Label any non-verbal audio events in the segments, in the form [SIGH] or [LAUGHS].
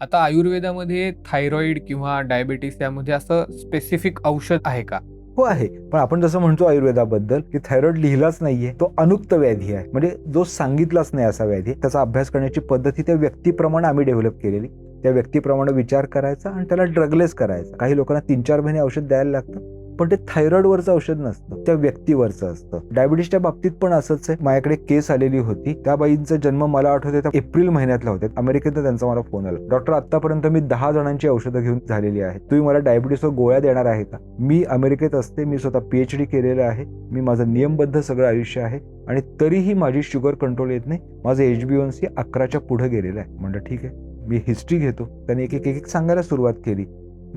आता आयुर्वेदामध्ये थायरॉइड किंवा डायबिटीस यामध्ये असं स्पेसिफिक औषध आहे का? हो आहे. पण आपण जसं म्हणतो आयुर्वेदाबद्दल की थायरॉइड लिहिलाच नाहीये तो अनुक्त व्याधी आहे. म्हणजे जो सांगितलाच नाही असा व्याधी त्याचा अभ्यास करण्याची पद्धती त्या व्यक्तीप्रमाणे आम्ही डेव्हलप केलेली. त्या व्यक्तीप्रमाणे विचार करायचा आणि त्याला ड्रगलेस करायचा. काही लोकांना तीन चार महिने औषध द्यायला लागतं. पण ते थायरॉइडवरचं औषध नसतं त्या व्यक्तीवरचं असतं. डायबिटीसच्या बाबतीत पण असंच आहे. माझ्याकडे केस आलेली होती. त्या बाईंचा जन्म मला आठवते त्या एप्रिल महिन्यातला होते. अमेरिकेत त्यांचा मला फोन आला. डॉक्टर आतापर्यंत मी दहा जणांची औषधं घेऊन झालेली आहेत तुम्ही मला डायबिटीसवर गोळ्या देणार आहे का? मी अमेरिकेत असते मी स्वतः पीएच डी केलेलं आहे. मी माझं नियमबद्ध सगळं आयुष्य आहे. आणि तरीही माझी शुगर कंट्रोल येत नाही. माझं एच बी ओन सी अकराच्या पुढे गेलेलं आहे. म्हणलं ठीक आहे. मी हिस्ट्री घेतो. त्याने एक एक एक सांगायला सुरुवात केली.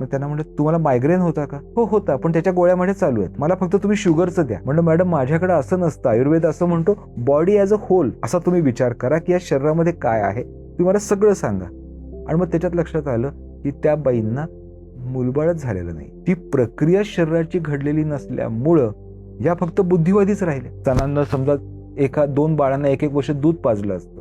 मग त्यांना म्हणलं तुम्हाला मायग्रेन होता का? हो होता पण त्याच्या गोळ्या माझ्या चालू आहेत. मला फक्त तुम्ही शुगरचं द्या. म्हणलं मॅडम माझ्याकडे असं नसतं. आयुर्वेद असं म्हणतो बॉडी ॲज अ होल असा तुम्ही विचार करा की या शरीरामध्ये काय आहे. तुम्ही मला सगळं सांगा. आणि मग त्याच्यात लक्षात आलं की त्या बाईंना मुलबाळच झालेलं नाही. ती प्रक्रिया शरीराची घडलेली नसल्यामुळं या फक्त बुद्धिवादीच राहिल्या. जणांना समजा एका दोन बाळांना एक एक वर्ष दूध पाजलं असतं.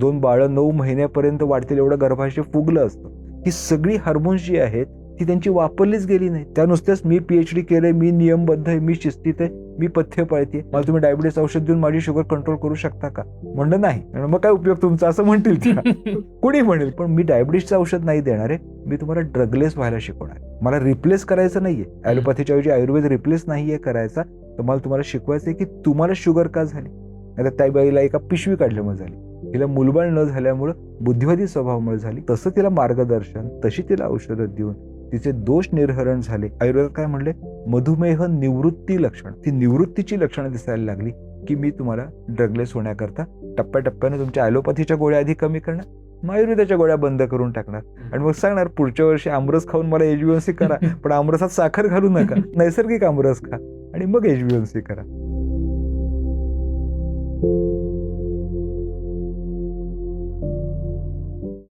दोन बाळं नऊ महिन्यापर्यंत वाढतील एवढं गर्भाशय फुगलं असतं. ही सगळी हार्मोन्स जी आहेत ती त्यांची वापरलीच गेली नाही. त्या नुसत्याच मी पीएचडी केलंय मी नियमबद्ध आहे मी शिस्तीत आहे मी पथ्य पाळते मला तुम्ही डायबिटीस औषध देऊन माझी शुगर कंट्रोल करू शकता का? म्हणलं नाही. मग काय उपयोग तुमचा? असं म्हणतील. [LAUGHS] कोणी म्हणेल पण मी डायबिटीसचं औषध नाही देणार आहे. मी तुम्हाला ड्रगलेस व्हायला शिकवणार. मला रिप्लेस करायचं नाहीये. ॲलोपॅथीच्या ऐवजी आयुर्वेद रिप्लेस नाहीये करायचा. तर मला तुम्हाला शिकवायचं आहे की तुम्हाला शुगर का झाली? नाही त्या बाईला एका पिशवी काढल्यामुळे झाली. तिला मुलबाळ न झाल्यामुळं बुद्धिवादी स्वभावामुळे झाली. तसं तिला मार्गदर्शन तशी तिला औषधं देऊन तिचे दोष निर्हरण झाले. आयुर्वेदात काय म्हणले? मधुमेह निवृत्ती लक्षण. ती निवृत्तीची लक्षणं दिसायला लागली की मी तुम्हाला ड्रगलेस होण्याकरता टप्प्याटप्प्याने तुमच्या ॲलोपॅथीच्या गोळ्या आधी कमी करणार मग आयुर्वेदाच्या गोळ्या बंद करून टाकणार. आणि मग सांगणार पुढच्या वर्षी आमरस खाऊन मला एचबीएनसी करा [LAUGHS] पण आमरसात साखर घालू नका [LAUGHS] नैसर्गिक आमरस खा आणि मग एचबीएनसी करा.